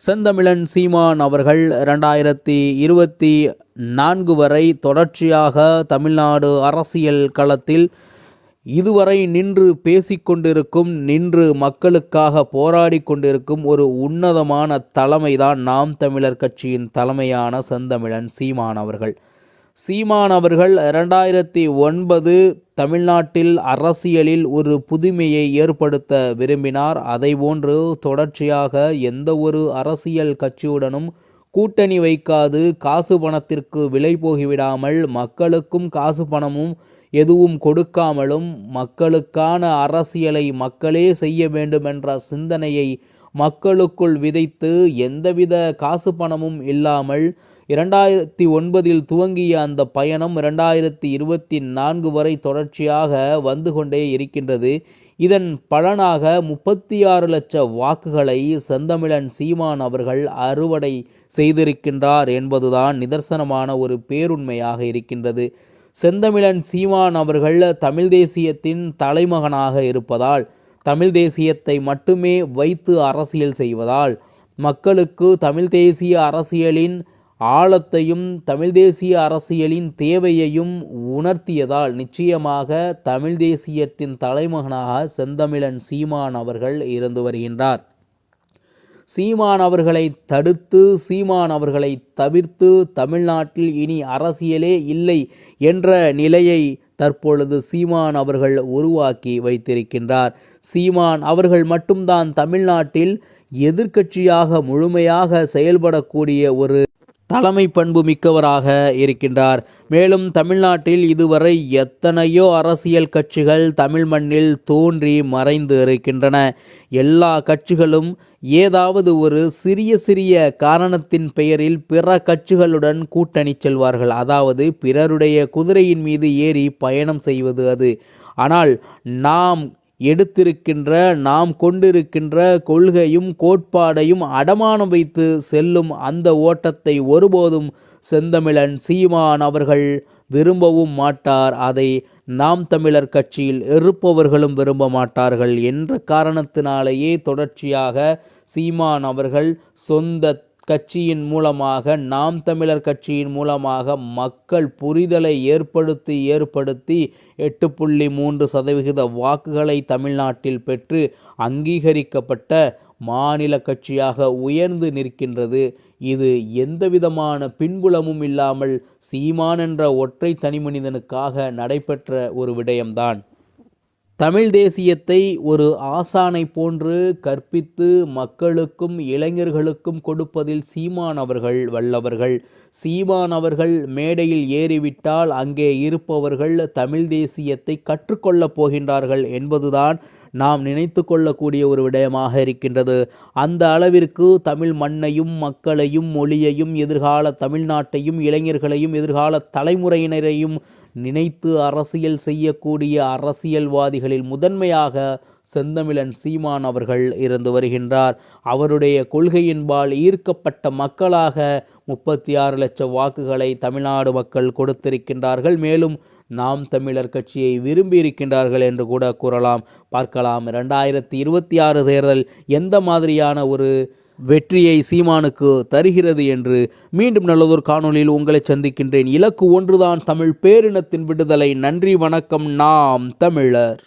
செந்தமிழன் சீமான் அவர்கள் ரெண்டாயிரத்தி இருபத்தி நான்கு வரை தொடர்ச்சியாக தமிழ்நாடு அரசியல் களத்தில் இதுவரை நின்று பேசிக்கொண்டிருக்கும் நின்று மக்களுக்காக போராடி கொண்டிருக்கும் ஒரு உன்னதமான தலைமைதான் நாம் தமிழர் கட்சியின் தலைமையான செந்தமிழன் சீமான் அவர்கள். சீமான் அவர்கள் இரண்டாயிரத்தி ஒன்பது தமிழ்நாட்டில் அரசியலில் ஒரு புதுமையை ஏற்படுத்த விரும்பினார். அதைபோன்று தொடர்ச்சியாக எந்த ஒரு அரசியல் கட்சியுடனும் கூட்டணி வைக்காது. காசு பணத்திற்கு விலை போகிவிடாமல் மக்களுக்கும் காசு பணமும் எதுவும் கொடுக்காமலும் மக்களுக்கான அரசியலை மக்களே செய்ய வேண்டுமென்ற சிந்தனையை மக்களுக்குள் விதைத்து எந்தவித காசு பணமும் இல்லாமல் இரண்டாயிரத்தி ஒன்பதில் துவங்கிய அந்த பயணம் இரண்டாயிரத்தி இருபத்தி நான்கு வரை தொடர்ச்சியாக வந்து கொண்டே இருக்கின்றது. இதன் பலனாக முப்பத்தி ஆறு லட்ச வாக்குகளை செந்தமிழன் சீமான் அவர்கள் அறுவடை செய்திருக்கின்றார் என்பதுதான் நிதர்சனமான ஒரு பேருண்மையாக இருக்கின்றது. செந்தமிழன் சீமான் அவர்கள் தமிழ் தேசியத்தின் தலைமகனாக இருப்பதால் தமிழ் தேசியத்தை மட்டுமே வைத்து அரசியல் செய்வதால் மக்களுக்கு தமிழ் தேசிய அரசியலின் ஆழத்தையும் தமிழ் தேசிய அரசியலின் தேவையையும் உணர்த்தியதால் நிச்சயமாக தமிழ் தேசியத்தின் தலைமகனாக செந்தமிழன் சீமான் அவர்கள் இருந்து வருகின்றார். சீமான் அவர்களை தடுத்து சீமான் அவர்களை தவிர்த்து தமிழ்நாட்டில் இனி அரசியலே இல்லை என்ற நிலையை தற்பொழுது சீமான் அவர்கள் உருவாக்கி வைத்திருக்கின்றார். சீமான் அவர்கள் மட்டும்தான் தமிழ்நாட்டில் எதிர்க்கட்சியாக முழுமையாக செயல்படக்கூடிய ஒரு தலைமை பண்பு மிக்கவராக இருக்கின்றார். மேலும் தமிழ்நாட்டில் இதுவரை எத்தனையோ அரசியல் கட்சிகள் தமிழ் மண்ணில் தோன்றி மறைந்து இருக்கின்றன. எல்லா கட்சிகளும் ஏதாவது ஒரு சிறிய சிறிய காரணத்தின் பெயரில் பிற கட்சிகளுடன் கூட்டணி செல்வார்கள். அதாவது பிறருடைய குதிரையின் மீது ஏறி பயணம் செய்வது அது. ஆனால் நாம் எடுத்திருக்கின்ற நாம் கொண்டிருக்கின்ற கொள்கையும் கோட்பாடையும் அடமானம் வைத்து செல்லும் அந்த ஓட்டத்தை ஒருபோதும் செந்தமிழன் சீமான் அவர்கள் விரும்பவும் மாட்டார். அதை நாம் தமிழர் கட்சியில் இருப்பவர்களும் விரும்ப மாட்டார்கள். என்ற காரணத்தினாலேயே தொடர்ச்சியாக சீமான் அவர்கள் சொந்த கட்சியின் மூலமாக நாம் தமிழர் கட்சியின் மூலமாக மக்கள் புரிதலை ஏற்படுத்தி ஏற்படுத்தி எட்டு புள்ளி மூன்று சதவிகித வாக்குகளை தமிழ்நாட்டில் பெற்று அங்கீகரிக்கப்பட்ட மாநில கட்சியாக உயர்ந்து நிற்கின்றது. இது எந்தவிதமான பின்புலமும் இல்லாமல் சீமான் என்ற ஒற்றை தனிமனிதனுக்காக நடைபெற்ற ஒரு விடயம்தான். தமிழ் தேசியத்தை ஒரு ஆசானை போன்று கற்பித்து மக்களுக்கும் இளைஞர்களுக்கும் கொடுப்பதில் சீமான் அவர்கள் வல்லவர்கள். சீமான் அவர்கள் மேடையில் ஏறிவிட்டால் அங்கே இருப்பவர்கள் தமிழ் தேசியத்தை கற்றுக்கொள்ளப் போகின்றார்கள் என்பதுதான் நாம் நினைத்து கொள்ளக்கூடிய ஒரு விடயமாக இருக்கின்றது. அந்த அளவிற்கு தமிழ் மண்ணையும் மக்களையும் மொழியையும் எதிர்கால தமிழ்நாட்டையும் இளைஞர்களையும் எதிர்கால தலைமுறையினரையும் நினைத்து அரசியல் செய்யக்கூடிய அரசியல்வாதிகளில் முதன்மையாக செந்தமிழன் சீமான் அவர்கள் இருந்து வருகின்றார். அவருடைய கொள்கையின்பால் ஈர்க்கப்பட்ட மக்களாக முப்பத்தி ஆறு லட்சம் வாக்குகளை தமிழ்நாடு மக்கள் கொடுத்திருக்கின்றார்கள். மேலும் நாம் தமிழர் கட்சியை விரும்பி இருக்கின்றார்கள் என்று கூட கூறலாம். பார்க்கலாம். இரண்டாயிரத்தி இருபத்தி ஆறு தேர்தல் எந்த மாதிரியான ஒரு வெற்றியை சீமானுக்கு தருகிறது என்று மீண்டும் நல்லதொரு காணொலியில் உங்களை சந்திக்கின்றேன். இலக்கு ஒன்றுதான் தமிழ் பேரினத்தின் விடுதலை. நன்றி வணக்கம். நாம் தமிழர்.